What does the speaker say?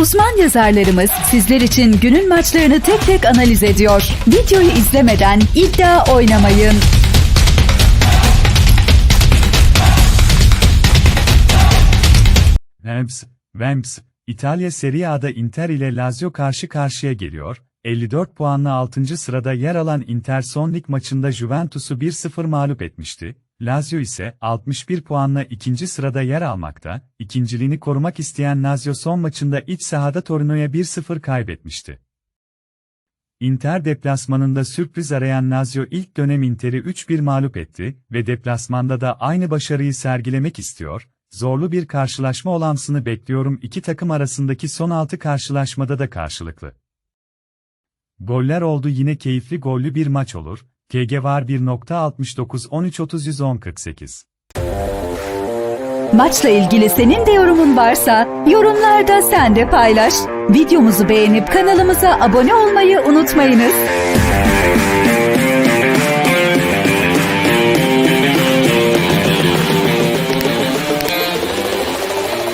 Uzman yazarlarımız sizler için günün maçlarını tek tek analiz ediyor. Videoyu izlemeden iddia oynamayın. Vamps, Vamps, İtalya Serie A'da Inter ile Lazio karşı karşıya geliyor. 54 puanla 6. sırada yer alan Inter son lig maçında Juventus'u 1-0 mağlup etmişti. Lazio ise 61 puanla 2. sırada yer almakta. İkinciliğini korumak isteyen Lazio son maçında iç sahada Torino'ya 1-0 kaybetmişti. Inter deplasmanında sürpriz arayan Lazio ilk dönem Inter'i 3-1 mağlup etti ve deplasmanda da aynı başarıyı sergilemek istiyor. Zorlu bir karşılaşma olansını bekliyorum iki takım arasındaki son 6 karşılaşmada da karşılıklı. Goller oldu yine keyifli gollü bir maç olur. KG var 1.69 13 30 110 48. Maçla ilgili senin de yorumun varsa yorumlarda sen de paylaş. Videomuzu beğenip kanalımıza abone olmayı unutmayınız.